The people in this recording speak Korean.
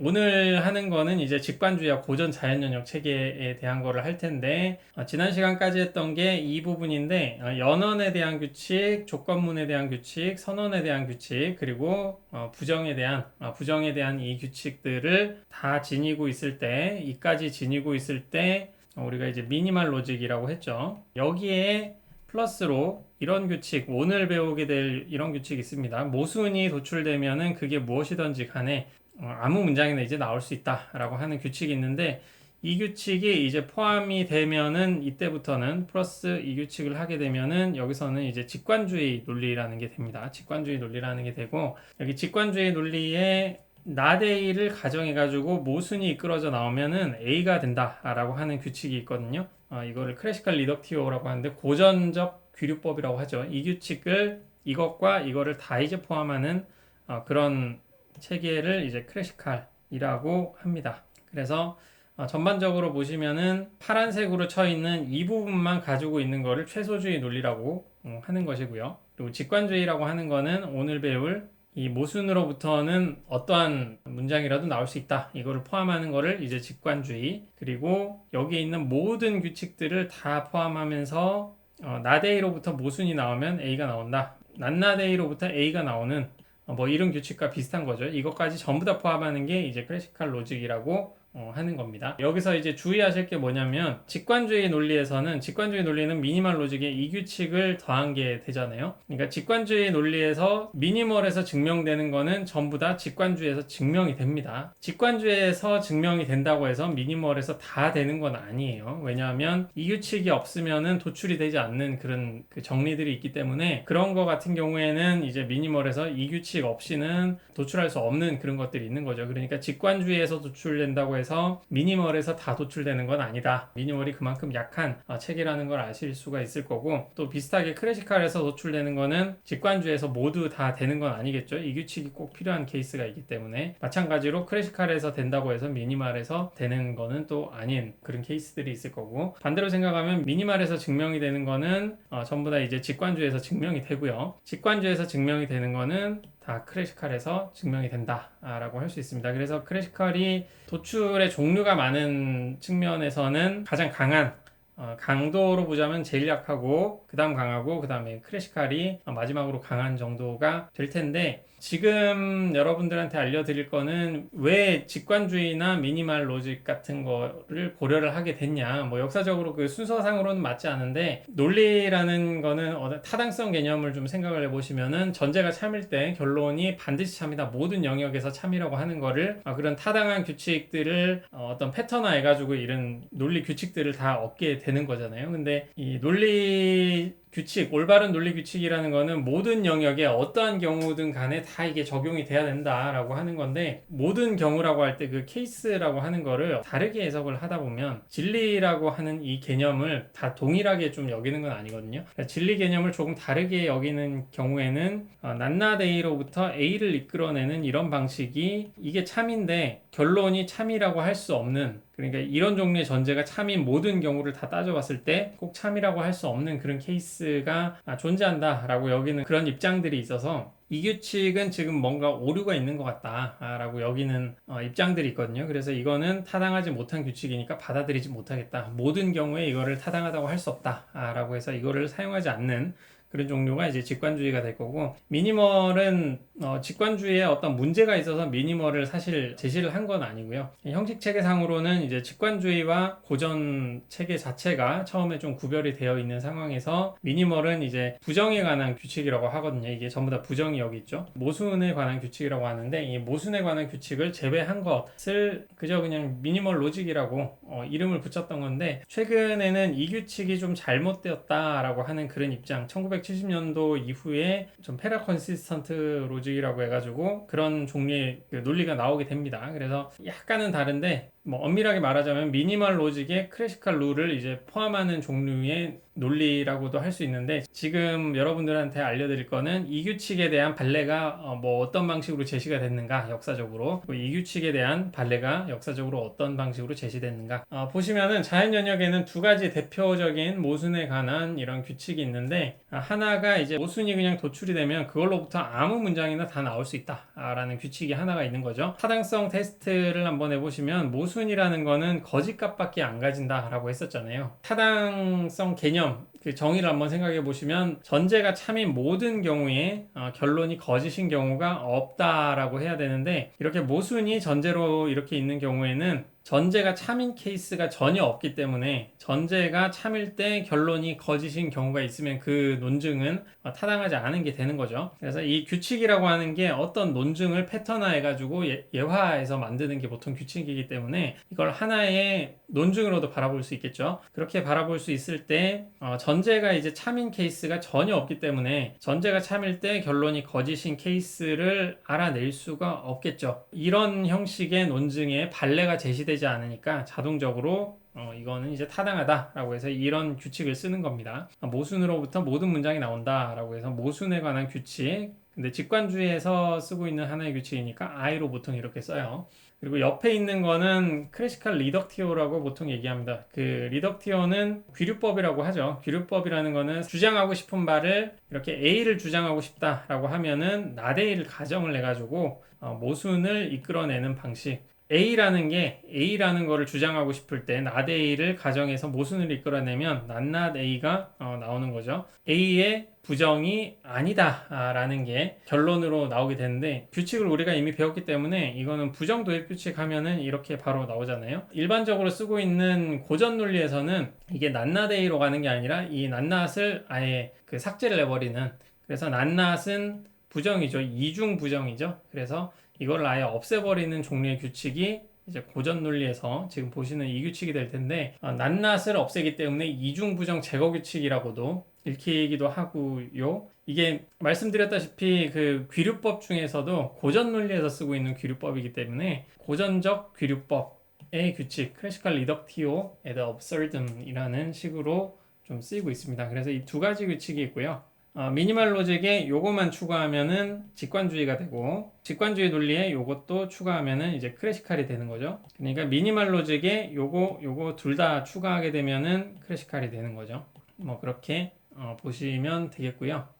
오늘 하는 거는 이제 직관주의와 고전 자연 연역 체계에 대한 거를 할 텐데 어, 지난 시간까지 했던 게 이 부분인데 어, 연원에 대한 규칙, 조건문에 대한 규칙, 선언에 대한 규칙 그리고 어, 부정에 대한 어, 부정에 대한 이 규칙들을 다 지니고 있을 때 이까지 지니고 있을 때 어, 우리가 이제 미니멀 로직이라고 했죠. 여기에 플러스로 이런 규칙, 오늘 배우게 될 이런 규칙이 있습니다. 모순이 도출되면은 그게 무엇이든지 간에 어, 아무 문장이나 이제 나올 수 있다라고 하는 규칙이 있는데 이 규칙이 이제 포함이 되면은 이때부터는 플러스 이 규칙을 하게 되면은 여기서는 이제 직관주의 논리라는 게 됩니다. 직관주의 논리라는 게 되고 여기 직관주의 논리에 나대이를 가정해 가지고 모순이 이끌어져 나오면은 A가 된다라고 하는 규칙이 있거든요. 어, 이거를 클래시컬 리덕티오라고 하는데 고전적 귀류법이라고 하죠. 이 규칙을 이것과 이거를 다 이제 포함하는 어, 그런 체계를 이제 클래시칼이라고 합니다. 그래서 어, 전반적으로 보시면은 파란색으로 쳐 있는 이 부분만 가지고 있는 거를 최소주의 논리라고 어, 하는 것이고요. 그리고 직관주의라고 하는 거는 오늘 배울 이 모순으로부터는 어떠한 문장이라도 나올 수 있다. 이거를 포함하는 거를 이제 직관주의. 그리고 여기에 있는 모든 규칙들을 다 포함하면서 어, 나데이로부터 모순이 나오면 A가 나온다. 난나데이로부터 A가 나오는 어, 뭐 이런 규칙과 비슷한 거죠. 이것까지 전부 다 포함하는 게 이제 클래시컬 로직이라고 어, 하는 겁니다. 여기서 이제 주의하실 게 뭐냐면 직관주의 논리에서는 직관주의 논리는 미니멀 로직에 이 규칙을 더한 게 되잖아요. 그러니까 직관주의 논리에서 미니멀에서 증명되는 거는 전부 다 직관주의에서 증명이 됩니다. 직관주의에서 증명이 된다고 해서 미니멀에서 다 되는 건 아니에요. 왜냐하면 이 규칙이 없으면은 도출이 되지 않는 그런 그 정리들이 있기 때문에 그런 거 같은 경우에는 이제 미니멀에서 이 규칙 없이는 도출할 수 없는 그런 것들이 있는 거죠. 그러니까 직관주의에서 도출된다고 해서 미니멀에서 다 도출되는 건 아니다. 미니멀이 그만큼 약한 어, 체계라는 걸 아실 수가 있을 거고 또 비슷하게 클래시칼에서 도출되는 거는 직관주의에서 모두 다 되는 건 아니겠죠. 이 규칙이 꼭 필요한 케이스가 있기 때문에 마찬가지로 클래시칼에서 된다고 해서 미니멀에서 되는 거는 또 아닌 그런 케이스들이 있을 거고 반대로 생각하면 미니멀에서 증명이 되는 거는 어, 전부 다 이제 직관주의에서 증명이 되고요. 직관주의에서 증명이 되는 거는 다 크래시칼에서 증명이 된다라고 할 수 있습니다. 그래서 크래시칼이 도출의 종류가 많은 측면에서는 가장 강한 어, 강도로 보자면 제일 약하고 그 다음 강하고 그 다음에 크래시칼이 마지막으로 강한 정도가 될 텐데 지금 여러분들한테 알려드릴 거는 왜 직관주의나 미니멀 로직 같은 거를 고려를 하게 됐냐. 뭐 역사적으로 그 순서상으로는 맞지 않은데 논리라는 거는 타당성 개념을 좀 생각을 해보시면은 전제가 참일 때 결론이 반드시 참이다. 모든 영역에서 참이라고 하는 거를 아, 그런 타당한 규칙들을 어, 어떤 패턴화 해가지고 이런 논리 규칙들을 다 얻게 되는 거잖아요. 근데 이 논리 규칙, 올바른 논리 규칙이라는 거는 모든 영역에 어떠한 경우든 간에 다 이게 적용이 돼야 된다라고 하는 건데 모든 경우라고 할 때 그 케이스라고 하는 거를 다르게 해석을 하다 보면 진리라고 하는 이 개념을 다 동일하게 좀 여기는 건 아니거든요. 그러니까 진리 개념을 조금 다르게 여기는 경우에는 어, 난나데이로부터 A를 이끌어내는 이런 방식이 이게 참인데 결론이 참이라고 할 수 없는 그러니까 이런 종류의 전제가 참인 모든 경우를 다 따져봤을 때 꼭 참이라고 할 수 없는 그런 케이스 가 아, 존재한다라고 여기는 그런 입장들이 있어서 이 규칙은 지금 뭔가 오류가 있는 것 같다라고 여기는 어, 입장들이 있거든요. 그래서 이거는 타당하지 못한 규칙이니까 받아들이지 못하겠다. 모든 경우에 이거를 타당하다고 할 수 없다라고 해서 이거를 사용하지 않는 그런 종류가 이제 직관주의가 될 거고 미니멀은 어, 직관주의에 어떤 문제가 있어서 미니멀을 사실 제시를 한 건 아니고요. 형식 체계상으로는 이제 직관주의와 고전 체계 자체가 처음에 좀 구별이 되어 있는 상황에서 미니멀은 이제 부정에 관한 규칙이라고 하거든요. 이게 전부 다 부정이 여기 있죠. 모순에 관한 규칙이라고 하는데 이 모순에 관한 규칙을 제외한 것을 그저 그냥 미니멀 로직이라고 어, 이름을 붙였던 건데 최근에는 이 규칙이 좀 잘못되었다라고 하는 그런 입장 1970년도 이후에 좀 페라 컨시스턴트 로직 이라고 해가지고 그런 종류의 그 논리가 나오게 됩니다. 그래서 약간은 다른데 뭐 엄밀하게 말하자면 미니멀 로직의 클래시컬 룰을 이제 포함하는 종류의 논리라고도 할 수 있는데 지금 여러분들한테 알려드릴 거는 이 규칙에 대한 발레가 어, 뭐 어떤 방식으로 제시가 됐는가 역사적으로 이 규칙에 대한 발레가 역사적으로 어떤 방식으로 제시됐는가. 어, 보시면은 자연 연역에는 두 가지 대표적인 모순에 관한 이런 규칙이 있는데 아, 하나가 이제 모순이 그냥 도출이 되면 그걸로부터 아무 문장이나 다 나올 수 있다 라는 규칙이 하나가 있는 거죠. 타당성 테스트를 한번 해보시면 모순이라는 거는 거짓값밖에 안 가진다 라고 했었잖아요. 타당성 개념 그 정의를 한번 생각해 보시면 전제가 참인 모든 경우에 어, 결론이 거짓인 경우가 없다라고 해야 되는데 이렇게 모순이 전제로 이렇게 있는 경우에는 전제가 참인 케이스가 전혀 없기 때문에 전제가 참일 때 결론이 거짓인 경우가 있으면 그 논증은 어, 타당하지 않은 게 되는 거죠. 그래서 이 규칙이라고 하는 게 어떤 논증을 패턴화해 가지고 예화해서 만드는 게 보통 규칙이기 때문에 이걸 하나의 논증으로도 바라볼 수 있겠죠. 그렇게 바라볼 수 있을 때 어, 전제가 이제 참인 케이스가 전혀 없기 때문에 전제가 참일 때 결론이 거짓인 케이스를 알아낼 수가 없겠죠. 이런 형식의 논증에 발레가 제시되지 않으니까 자동적으로 어, 이거는 이제 타당하다라고 해서 이런 규칙을 쓰는 겁니다. 모순으로부터 모든 문장이 나온다라고 해서 모순에 관한 규칙. 근데 직관주의에서 쓰고 있는 하나의 규칙이니까 I로 보통 이렇게 써요. 그리고 옆에 있는 거는 클래시컬 리덕티오라고 보통 얘기합니다. 그 리덕티오는 귀류법이라고 하죠. 귀류법이라는 거는 주장하고 싶은 바를 이렇게 A를 주장하고 싶다라고 하면은 A를 가정을 해가지고 어, 모순을 이끌어내는 방식. A라는 게 A라는 거를 주장하고 싶을 때 not A를 가정해서 모순을 이끌어내면 not A가 어, 나오는 거죠. A의 부정이 아니다라는 게 결론으로 나오게 되는데 규칙을 우리가 이미 배웠기 때문에 이거는 부정 도입 규칙 하면은 이렇게 바로 나오잖아요. 일반적으로 쓰고 있는 고전 논리에서는 이게 낱낱A로 가는 게 아니라 이 낱낱을 아예 그 삭제를 해버리는 그래서 낱낱은 부정이죠. 이중 부정이죠. 그래서 이걸 아예 없애버리는 종류의 규칙이 이제 고전 논리에서 지금 보시는 이 규칙이 될 텐데 어, 낱낱을 없애기 때문에 이중 부정 제거 규칙이라고도 읽히기도 하고요. 이게 말씀드렸다시피 그 귀류법 중에서도 고전 논리에서 쓰고 있는 귀류법이기 때문에 고전적 귀류법의 규칙 클래시컬 리덕티오 에드 업설듬이라는 식으로 좀 쓰이고 있습니다. 그래서 이 두 가지 규칙이 있고요. 어, 미니멀 로직에 요거만 추가하면은 직관주의가 되고 직관주의 논리에 요것도 추가하면은 이제 클래시칼이 되는 거죠. 그러니까 미니멀 로직에 요거 요거 둘 다 추가하게 되면은 클래시칼이 되는 거죠. 뭐 그렇게 어, 보시면 되겠고요.